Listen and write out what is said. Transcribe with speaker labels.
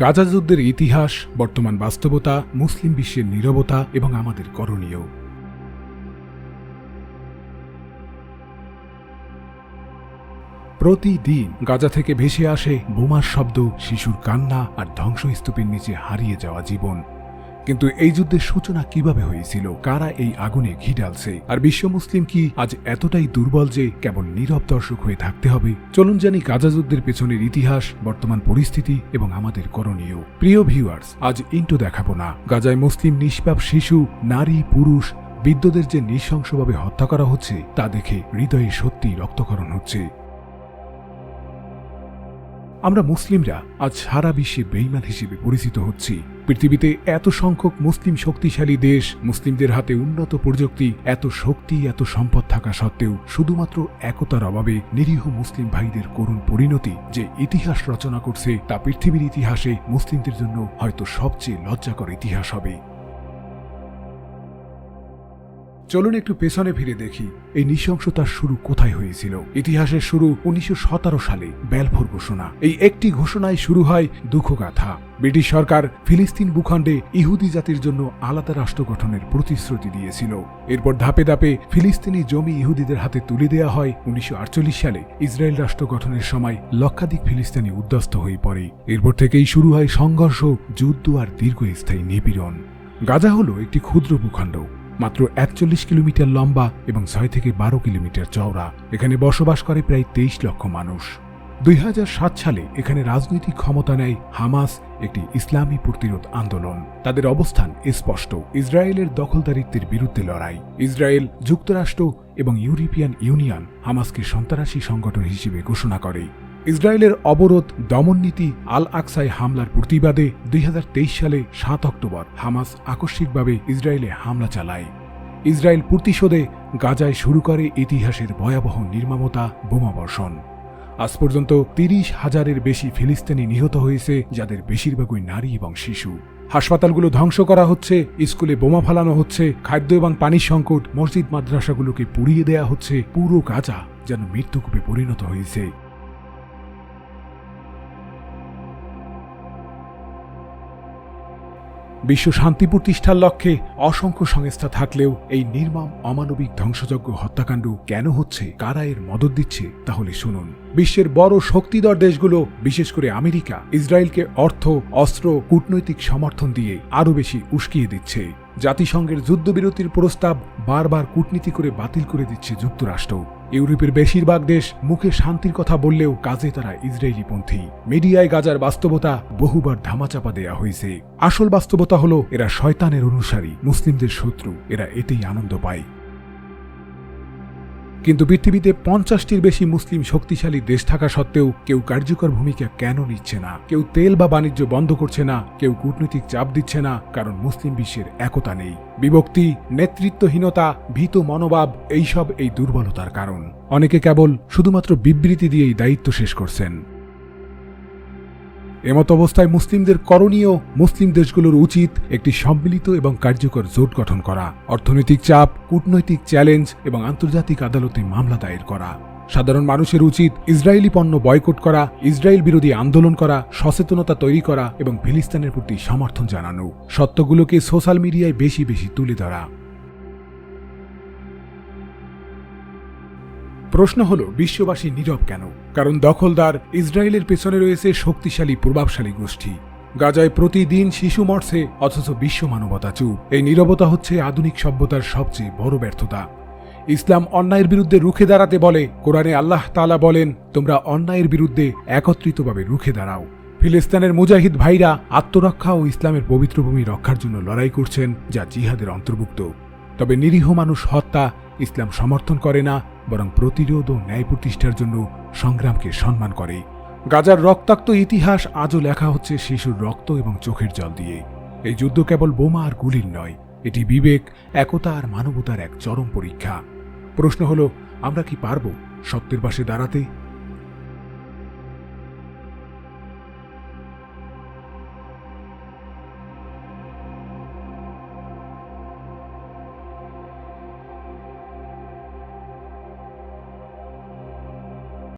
Speaker 1: গাজা যুদ্ধের ইতিহাস, বর্তমান বাস্তবতা, মুসলিম বিশ্বের নিরবতা এবং আমাদের করণীয়। প্রতিদিন গাজা থেকে ভেসে আসে বোমার শব্দ, শিশুর কান্না আর ধ্বংসস্তূপের নিচে হারিয়ে যাওয়া জীবন। কিন্তু এই যুদ্ধের সূচনা কীভাবে হয়েছিল? কারা এই আগুনে ঘি ঢালছে? আর বিশ্ব মুসলিম কি আজ এতটাই দুর্বল যে কেবল নীরব দর্শক হয়ে থাকতে হবে? চলুন জানি গাজা যুদ্ধের পেছনের ইতিহাস, বর্তমান পরিস্থিতি এবং আমাদের করণীয়। প্রিয় ভিউয়ার্স আজ ইন্টো দেখাবো না। গাজায় মুসলিম নিষ্পাপ শিশু, নারী, পুরুষ বিদ্যুদের যে নৃশংসভাবে হত্যা করা হচ্ছে, তা দেখে হৃদয়ে সত্যি রক্তকরণ হচ্ছে। আমরা মুসলিমরা আজ সারা বিশ্বে বেইমান হিসেবে পরিচিত হচ্ছি। পৃথিবীতে এত সংখ্যক মুসলিম শক্তিশালী দেশ, মুসলিমদের হাতে উন্নত প্রযুক্তি, এত শক্তি, এত সম্পদ থাকা সত্ত্বেও শুধুমাত্র একতার অভাবে নিরীহ মুসলিম ভাইদের করুণ পরিণতি যে ইতিহাস রচনা করছে তা পৃথিবীর ইতিহাসে মুসলিমদের জন্য হয়তো সবচেয়ে লজ্জাকর ইতিহাস হবে। চলুন একটু পেছনে ফিরে দেখি, এই নৃশংসতার শুরু কোথায় হয়েছিল? ইতিহাসের শুরু উনিশশো সতেরো সালে ব্যালফোর ঘোষণা। এই একটি ঘোষণায় শুরু হয় দুঃখগাথা। ব্রিটিশ সরকার ফিলিস্তিন ভূখণ্ডে ইহুদি জাতির জন্য আলাদা রাষ্ট্র গঠনের প্রতিশ্রুতি দিয়েছিল। এরপর ধাপে ধাপে ফিলিস্তিনি জমি ইহুদিদের হাতে তুলে দেওয়া হয় উনিশশো আটচল্লিশ সালে। ইসরায়েল রাষ্ট্র গঠনের সময় লক্ষাধিক ফিলিস্তিনি উদ্যস্ত হয়ে পড়ে। এরপর থেকেই শুরু হয় সংঘর্ষ, যুদ্ধ আর দীর্ঘস্থায়ী নিপীড়ন। গাজা হল একটি ক্ষুদ্র ভূখণ্ড। মাত্র একচল্লিশ কিলোমিটার লম্বা এবং ছয় থেকে বারো কিলোমিটার চওড়া। এখানে বসবাস করে প্রায় তেইশ লক্ষ মানুষ। দুই হাজার সাত সালে এখানে রাজনৈতিক ক্ষমতা নেয় হামাস, একটি ইসলামী প্রতিরোধ আন্দোলন। তাদের অবস্থান স্পষ্ট। ইসরায়েলের দখলদারিত্বের বিরুদ্ধে লড়াই। ইসরায়েল, যুক্তরাষ্ট্র এবং ইউরোপিয়ান ইউনিয়ন হামাসকে সন্ত্রাসী সংগঠন হিসেবে ঘোষণা করে। ইসরায়েলের অবরোধ দমন নীতি আল আকসায় হামলার প্রতিবাদে দুই হাজার তেইশ সালে সাত অক্টোবর হামাস আকস্মিকভাবে ইসরায়েলে হামলা চালায়। ইসরায়েল প্রতিশোধে গাজায় শুরু করে ইতিহাসের ভয়াবহ নির্মমতা বোমাবর্ষণ আজ পর্যন্ত তিরিশ হাজারের বেশি ফিলিস্তিনি নিহত হয়েছে, যাদের বেশিরভাগই নারী এবং শিশু। হাসপাতালগুলো ধ্বংস করা হচ্ছে, স্কুলে বোমা ফালানো হচ্ছে, খাদ্য এবং পানির সংকট, মসজিদ, মাদ্রাসাগুলোকে পুড়িয়ে দেয়া হচ্ছে পুরো গাজা যেন মৃত্যুকূপে পরিণত হয়েছে। বিশ্ব শান্তি প্রতিষ্ঠার লক্ষ্যে অসংখ্য সংস্থা থাকলেও এই নির্মম অমানবিক ধ্বংসযজ্ঞ হত্যাকাণ্ড কেন হচ্ছে, কারা এর মদত দিচ্ছে, তাহলে শুনুন। বিশ্বের বড় শক্তিধর দেশগুলো, বিশেষ করে আমেরিকা, ইসরায়েলকে অর্থ, অস্ত্র, কূটনৈতিক সমর্থন দিয়ে আরও বেশি উস্কিয়ে দিচ্ছে। জাতিসংঘের যুদ্ধবিরতির প্রস্তাব বারবার কূটনীতি করে বাতিল করে দিচ্ছে যুক্তরাষ্ট্র। ইউরোপের বেশিরভাগ দেশ মুখে শান্তির কথা বললেও কাজে তারা ইসরায়েলিপন্থী মিডিয়ায় গাজার বাস্তবতা বহুবার ধামাচাপা দেয়া হয়েছে। আসল বাস্তবতা হলো, এরা শয়তানের অনুসারী, মুসলিমদের শত্রু, এরা এতেই আনন্দ পায়। কিন্তু পৃথিবীতে পঞ্চাশটির বেশি মুসলিম শক্তিশালী দেশ থাকা সত্ত্বেও কেউ কার্যকর ভূমিকা কেন নিচ্ছে না? কেউ তেল বা বাণিজ্য বন্ধ করছে না, কেউ কূটনৈতিক চাপ দিচ্ছে না, কারণ মুসলিম বিশ্বের একতা নেই। বিভক্তি, নেতৃত্বহীনতা, ভীত মনোভাব, এইসব এই দুর্বলতার কারণ। অনেকে কেবল শুধুমাত্র বিবৃতি দিয়েই দায়িত্ব শেষ করছেন। এমত অবস্থায় মুসলিমদের করণীয় মুসলিম দেশগুলোর উচিত একটি সম্মিলিত এবং কার্যকর জোট গঠন করা, অর্থনৈতিক চাপ, কূটনৈতিক চ্যালেঞ্জ এবং আন্তর্জাতিক আদালতে মামলা দায়ের করা। সাধারণ মানুষের উচিত ইসরায়েলি পণ্য বয়কট করা, ইসরায়েল বিরোধী আন্দোলন করা, সচেতনতা তৈরি করা এবং ফিলিস্তিনের প্রতি সমর্থন জানানো। সত্যগুলোকে সোশ্যাল মিডিয়ায় বেশি বেশি তুলে ধরা। প্রশ্ন হল, বিশ্ববাসী নীরব কেন? কারণ দখলদার ইসরায়েলের পেছনে রয়েছে শক্তিশালী, প্রভাবশালী গোষ্ঠী। গাজায় প্রতিদিন শিশু মরছে, অথচ বিশ্ব মানবতা চুপ। এই নীরবতা হচ্ছে আধুনিক সভ্যতার সবচেয়ে বড় ব্যর্থতা। ইসলাম অন্যায়ের বিরুদ্ধে রুখে দাঁড়াতে বলে, কোরআনে আল্লাহ তালা বলেন, তোমরা অন্যায়ের বিরুদ্ধে একত্রিতভাবে রুখে দাঁড়াও। ফিলিস্তানের মুজাহিদ ভাইরা আত্মরক্ষা ও ইসলামের পবিত্র ভূমি রক্ষার জন্য লড়াই করছেন, যা জিহাদের অন্তর্ভুক্ত। তবে নিরীহ মানুষ হত্যা, ইসলাম সমর্থন করে না বরং প্রতিরোধ ও ন্যায় প্রতিষ্ঠার জন্য সংগ্রামকে সম্মান করে। গাজার রক্তাক্ত ইতিহাস আজও লেখা হচ্ছে শিশুর রক্ত এবং চোখের জল দিয়ে। এই যুদ্ধ কেবল বোমা আর গুলির নয়, এটি বিবেক, একতা আর মানবতার এক চরম পরীক্ষা। প্রশ্ন হলো, আমরা কি পারব সত্যের পাশে দাঁড়াতে?